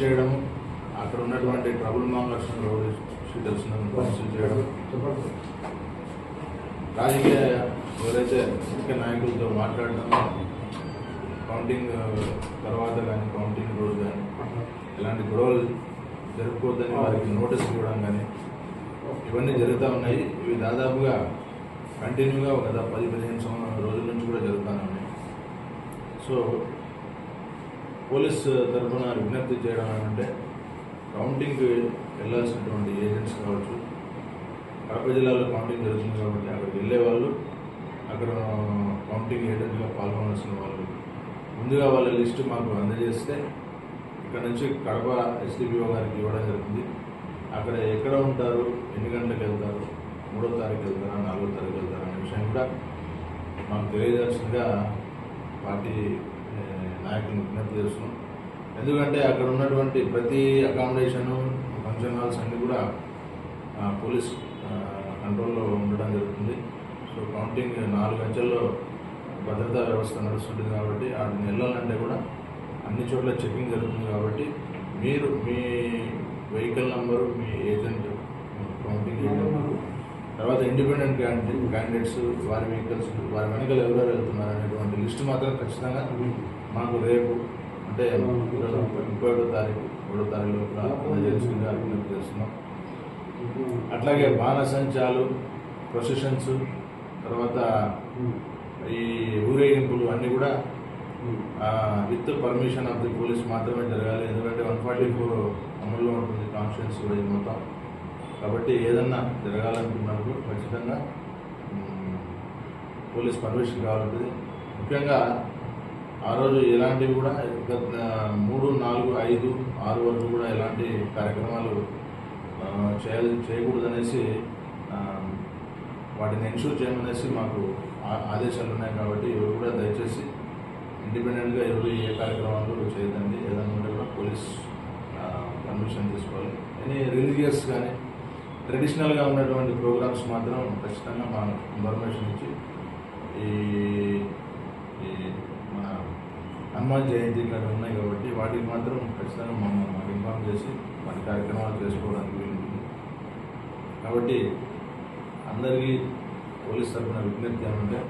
చేయడము అక్కడ ఉన్నటువంటి ట్రబుల్ మాంగర్స్ షీటర్స్ కన్సిల్ చేయడం. రాజకీయ ఎవరైతే ముఖ్య నాయకులతో మాట్లాడడం కౌంటింగ్ తర్వాత కానీ కౌంటింగ్ రోజు కానీ ఇలాంటి గొడవలు జరుపుకోవద్దని వారికి నోటీస్ ఇవ్వడం కానీ ఇవన్నీ జరుగుతూ ఉన్నాయి. ఇవి దాదాపుగా కంటిన్యూగా ఒక గత పది పదిహేను సంవత్సరాల రోజుల నుంచి కూడా జరుగుతూనే ఉన్నాయి. సో పోలీస్ తరఫున విజ్ఞప్తి చేయడం అంటే కౌంటింగ్కి వెళ్ళాల్సినటువంటి ఏజెంట్స్ కావచ్చు కడప జిల్లాలో కౌంటింగ్ జరుగుతుంది కాబట్టి అక్కడికి వెళ్ళే వాళ్ళు అక్కడ కౌంటింగ్ ఏజెంట్గా పాల్గొనాల్సిన వాళ్ళు. ముందుగా వాళ్ళ లిస్టు మాకు అందజేస్తే ఇక్కడ నుంచి కడప ఎస్డిపిఓ గారికి ఇవ్వడం జరుగుతుంది. అక్కడ ఎక్కడ ఉంటారు ఎన్ని గంటలకు వెళ్తారు మూడో తారీఖు వెళ్తారా నాలుగో తారీఖు వెళ్తారా అనే విషయం కూడా మాకు తెలియజేయాల్సిందిగా పార్టీ నాయకులను విజ్ఞప్తి చేస్తున్నాం. ఎందుకంటే అక్కడ ఉన్నటువంటి ప్రతి అకామిడేషను ఫంక్షన్ హాల్స్ అన్నీ కూడా పోలీస్ కంట్రోల్లో ఉండడం జరుగుతుంది. సో కౌంటింగ్ నాలుగు అంచెల్లో భద్రతా వ్యవస్థ నడుస్తుంది కాబట్టి వాటిని వెళ్ళాలంటే కూడా అన్ని చోట్ల చెకింగ్ జరుగుతుంది కాబట్టి మీరు మీ వెహికల్ నంబరు మీ ఏజెంట్ కౌంటింగ్ ఏజెంట్ తర్వాత ఇండిపెండెంట్ క్యాండిడేట్ క్యాండిడేట్స్ వారి వెహికల్స్ వారి వెనకలు ఎవరెవరు వెళ్తున్నారు అనేటువంటి లిస్ట్ మాత్రం ఖచ్చితంగా మాకు రేపు అంటే ముప్పై ఒకటో తారీఖు ఒకటో తారీఖు లోపల అందజేసిందిగా చేస్తున్నాం అట్లాగే బాణసంచాలు ప్రొసెషన్స్ తర్వాత ఈ ఊరేగింపులు అన్నీ కూడా with permission of the police మాత్రమే జరగాలి. ఎందుకంటే వన్ ఫార్టీ ఫోర్ అమల్లో ఉంటుంది కాన్స్టిట్యూన్స్ వైజ్ మొత్తం. కాబట్టి ఏదన్నా జరగాలనుకున్నప్పుడు ఖచ్చితంగా పోలీస్ పర్మిషన్ కావాలంటుంది. ముఖ్యంగా ఆ రోజు ఎలాంటివి కూడా మూడు నాలుగు ఐదు ఆరు వరకు కూడా ఎలాంటి కార్యక్రమాలు చేయ చేయాలి చేయకూడదనేసి వాటిని ఎన్షూర్ చేయమనేసి మాకు ఆ- ఆదేశాలు ఉన్నాయి కాబట్టి ఎవరు కూడా దయచేసి ఇండిపెండెంట్గా ఎవరు ఏ కార్యక్రమాలు చేయదండి ఏదైనా ఉంటే కూడా పోలీస్ పర్మిషన్ తీసుకోవాలి. ఎనీ రిలీజియస్ కానీ ట్రెడిషనల్గా ఉన్నటువంటి ప్రోగ్రామ్స్ మాత్రం ఖచ్చితంగా మా ఇన్ఫర్మేషన్ ఇచ్చి ఈ ఈ మన హనుమాన్ జయంతి ఇట్లాంటి ఉన్నాయి కాబట్టి వాటికి మాత్రం ఖచ్చితంగా మనం మాకు ఇన్ఫార్మ్ చేసి వాటి కార్యక్రమాలు చేసుకోవడానికి వీలుంటుంది. కాబట్టి అందరికీ పోలీస్ తరఫున విజ్ఞప్తి ఏమంటే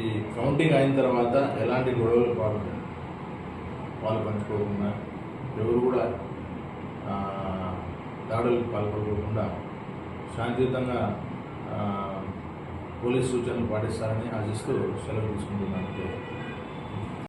ఈ కౌంటింగ్ అయిన తర్వాత ఎలాంటి గొడవలు పాల్గొంటారు వాళ్ళు పంచుకోకుండా ఎవరు కూడా దాడులకు పాల్పడకుండా శాంతియుతంగా పోలీస్ సూచనలు పాటిస్తారని ఆశిస్తూ సెలవు తీసుకుంటున్నాను.